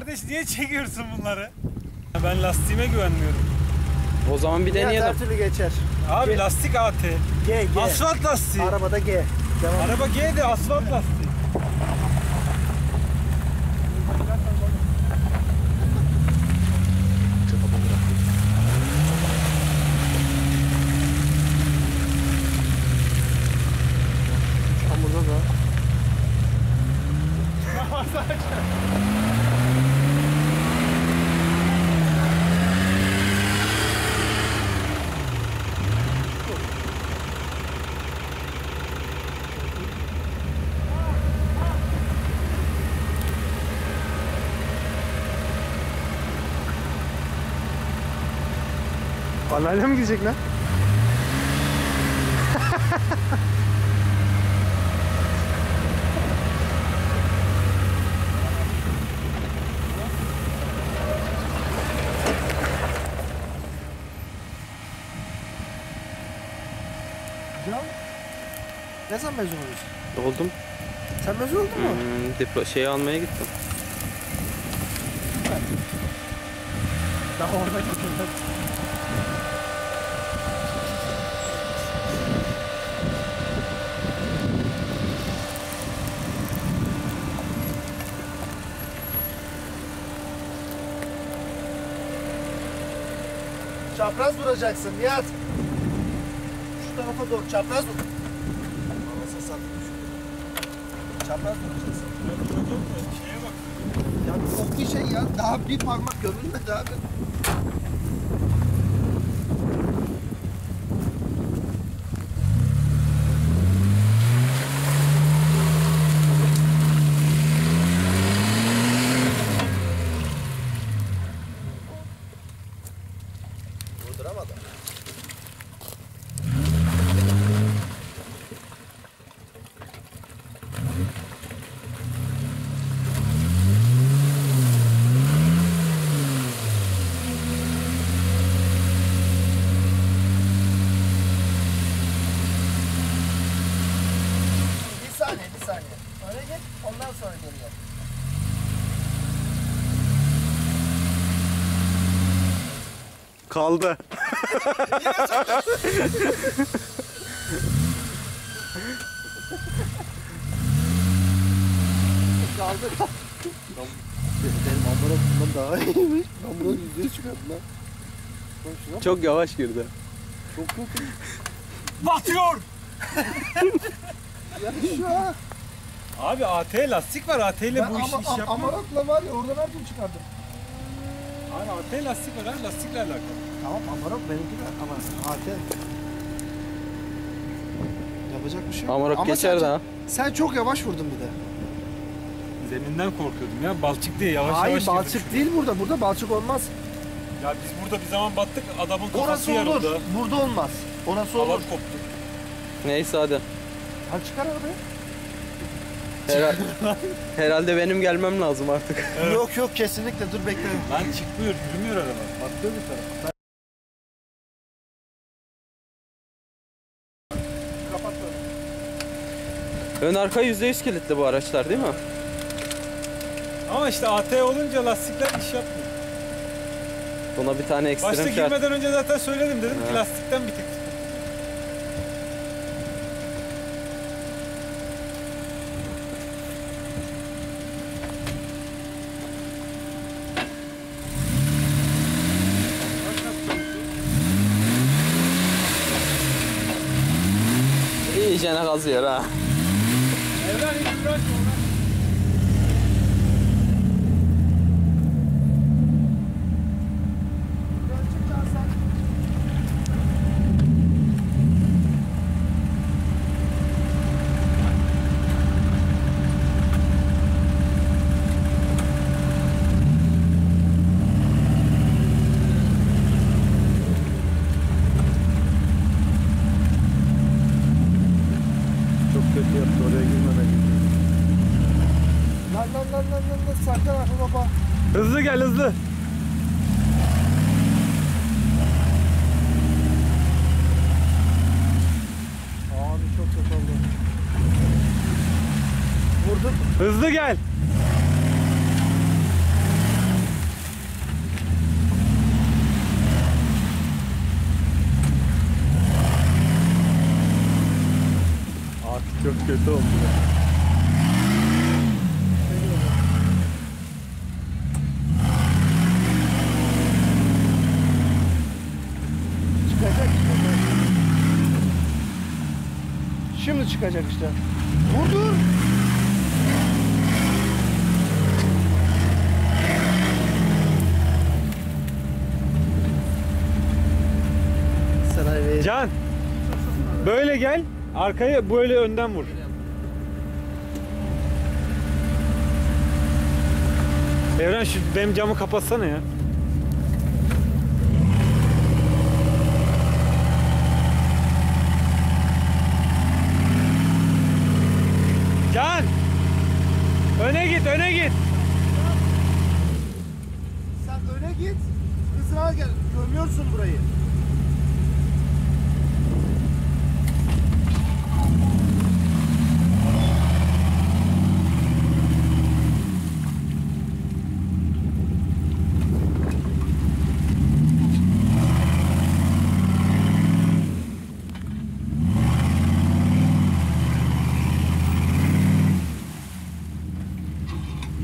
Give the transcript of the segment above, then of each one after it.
Kardeş niye çekiyorsun bunları? Ben lastiğime güvenmiyorum. O zaman bir Nihat her deneyelim. türlü geçer. Abi Ge- lastik AT. G G. Asfalt lastiği. Arabada G. Devam. Araba G de asfalt lastiği. Hamurda da. Anneanne mi gidecek lan? Can, ne zaman mezun oluyorsun? Oldum. Sen mezun oldun mu? Hmm, diplo şeyi almaya gittim. Daha orada gittim. Çapraz duracaksın Nihat. Şu tarafa doğru çapraz dur. Satayım şu. Çapraz duracaksın. Şeye bak. Ya çok iyi şey ya. Daha bir parmak görülmedi abi. Ondan sonra geri gel. Kaldı. Kaldı. Benim amına bundan daha iyiymiş. Ben bunu yüzeye çıkardım lan. Lan şuna bak, Çok yavaş girdi. çok kötü. Batıyor. Ya şu ha. Abi AT lastik var. AT ile bu işi ama, iş yapmıyor. amaratla var ya oradan her türlü çıkardım. Abi AT lastik var. abi, Lastikle alakalı. Tamam amarat benimki de ama AT. Yapacak bir şey yok. Amarok Ama geçer sen, daha. Sen çok yavaş vurdun bir de. Zeminden korkuyordum ya. Balçık diye yavaş Hayır yavaş girdim balçık şuraya. değil burada. Burada balçık olmaz. Ya biz burada bir zaman battık. Adamın kafası Orası olur. yarıldı. Burada olmaz. Orası olur. koptu. Neyse hadi. Hadi çıkar arabayı. Herhalde, herhalde benim gelmem lazım artık. Evet. Yok yok kesinlikle dur bekle. Lan çıkmıyor. Yürümüyor araba. Battı bir taraf. Ön arka %100 kilitli bu araçlar değil mi? Ama işte AT olunca lastikler iş yapmıyor. Buna bir tane ekstrem Başta şart. girmeden önce zaten söyledim. Dedim ki lastikten bir tek. İyicene kazıyor ha. Evren hiç uğraşma ona. lan lan lan saklan arka kapağı. Hızlı gel hızlı. Abi çok kötü oldu. Vurdun. Hızlı gel. Artık çok kötü oldu. Ya. Çıkacak işte. Dur dur. Saray Bey. Can. Böyle gel. Arkaya böyle önden vur. Evren şu benim camı kapatsana ya. Can! Öne git, öne git. Sen öne git. Hızına gel. Görmüyorsun burayı.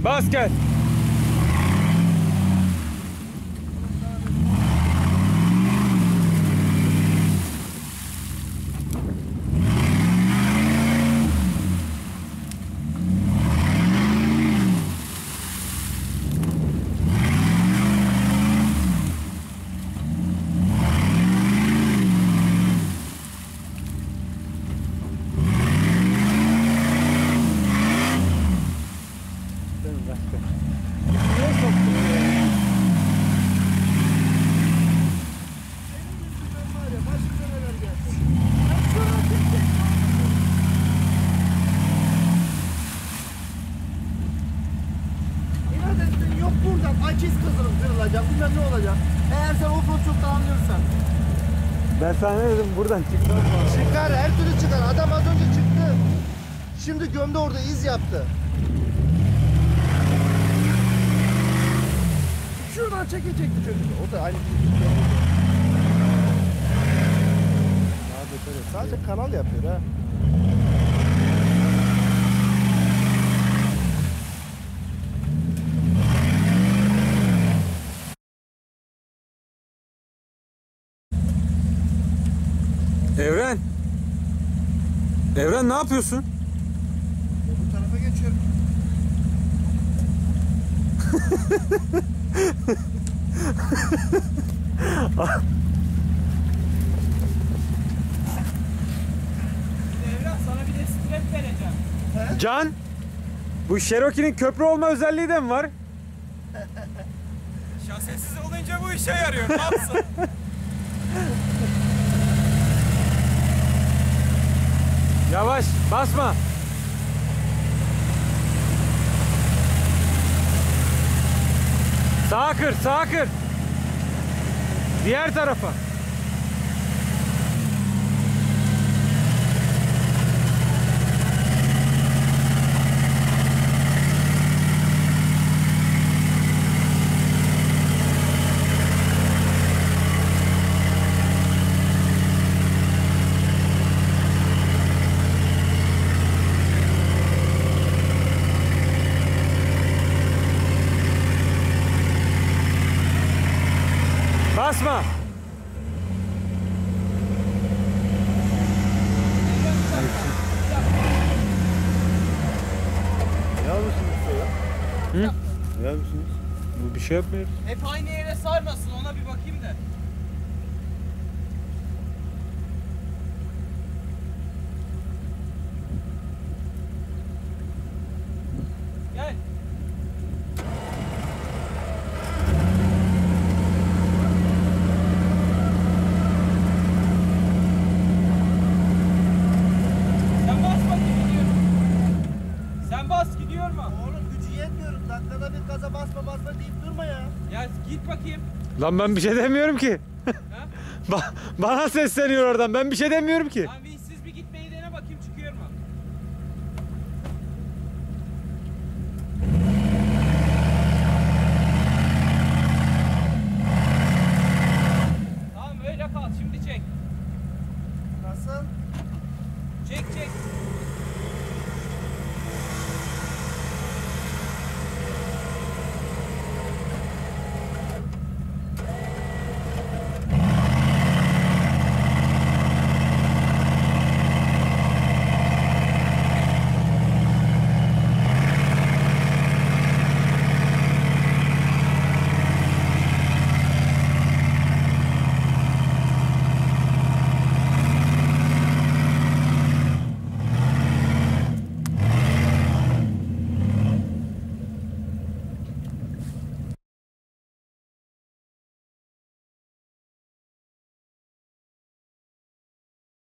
Basket. Ben sana ne dedim buradan çıkmaz mı? Çıkar her türlü çıkar. Adam az önce çıktı. Şimdi gömde orada iz yaptı. Şuradan çekecekti çocuk. O da aynı. Sadece kanal yapıyor ha. Evren. Evren ne yapıyorsun? Bu tarafa geçiyorum. Evren sana bir de strep vereceğim. Can. Bu Cherokee'nin köprü olma özelliği de mi var? Şasesiz olunca bu işe yarıyor. Ne yapsın? Yavaş basma. Sağa kır, sağa kır. Diğer tarafa. Basma. Ne yapıyorsunuz size ya? Hı? Ne yapıyorsunuz? Bu bir şey yapmıyoruz. Hep aynı yere sarmasın ona bir bakayım da. Gel. Sen bas bakayım gidiyor. Sen bas gidiyor mu? Oğlum gücü yetmiyorum. Dakikada bir gaza basma basma deyip durma ya. Ya git bakayım. Lan ben bir şey demiyorum ki. Ba- bana sesleniyor oradan. Ben bir şey demiyorum ki. Lan